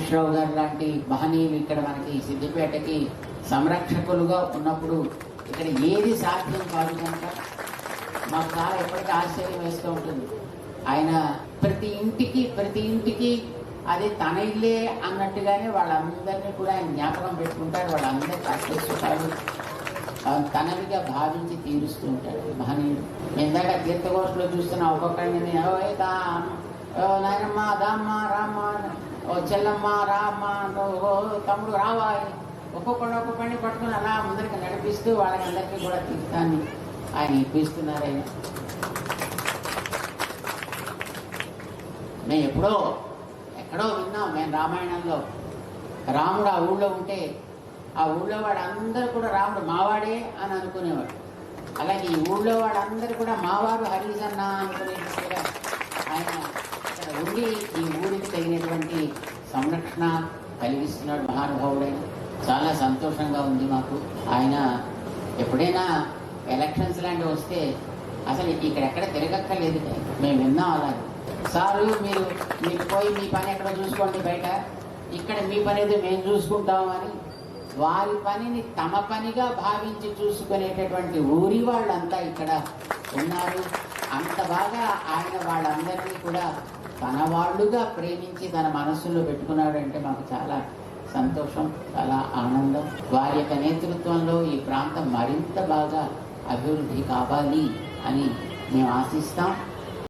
హరీష్ రావు గారు లాంటి మహనీయులు ఇక్కడ మనకి సిద్దిపేటకి సంరక్షకులుగా ఉన్నప్పుడు ఇక్కడ ఏది సాధ్యం కాదు కనుక మాకు చాలా ఎప్పటికీ ఆశ్చర్యం వేస్తూ ఉంటుంది. ఆయన ప్రతి ఇంటికి ప్రతి ఇంటికి అది తన ఇల్లే అన్నట్టుగానే వాళ్ళందరినీ కూడా ఆయన జ్ఞాపకం పెట్టుకుంటాడు వాళ్ళందరూ కష్టిస్తుంటాడు తనవిగా భావించి తీరుస్తూ ఉంటాడు మహనీయుడు ఇందాక తీర్థఘోషలో చూస్తున్న ఒక్కొక్కరిని "ఓ ఏ దా ఓ నాయనమ్మ దామ్మ రామ్మ ఓ చెల్లమ్మ రామ్మ అంటూ, ఓ తమ్ముడు రావా ఒక్కొక్కడు ఒక్కొక్కడిని పట్టుకుని అలా ముందరికి నడిపిస్తూ వాళ్ళకి అందరికీ కూడా తీర్థాన్ని ఆయన ఇప్పిస్తున్నారు. ఆయన మేము ఎప్పుడో ఎక్కడో విన్నాం మేము రామాయణంలో. రాముడు ఆ ఊళ్ళో ఉంటే ఆ ఊళ్ళో వాడందరూ కూడా రాముడు మావాడే అని అనుకునేవాడు. అలాగే ఈ ఊళ్ళో వాడందరూ కూడా మావారు హరీజన్నా అనుకునే ఉండి ఈ ఊరికి తగినటువంటి సంరక్షణ కలిగిస్తున్నాడు మహానుభావుడైన. చాలా సంతోషంగా ఉంది మాకు. ఆయన ఎప్పుడైనా ఎలక్షన్స్ లాంటివి వస్తే అసలు ఇక్కడెక్కడ తిరగక్కర్లేదు. మేము విన్నాం అలాగే. సారు మీరు మీరు పోయి మీ పని ఎక్కడ చూసుకోండి బయట? ఇక్కడ మీ పని ఏదో మేము చూసుకుంటామని వారి పనిని తమ పనిగా భావించి చూసుకునేటటువంటి ఊరి వాళ్ళంతా ఇక్కడ ఉన్నారు. అంత బాగా ఆయన వాళ్ళందరినీ కూడా తన వాళ్ళుగా ప్రేమించి తన మనస్సులో పెట్టుకున్నాడు అంటే మాకు చాలా సంతోషం చాలా ఆనందం. వారి యొక్క నేతృత్వంలో ఈ ప్రాంతం మరింత బాగా అభివృద్ధి కావాలి అని మేము ఆశిస్తాం.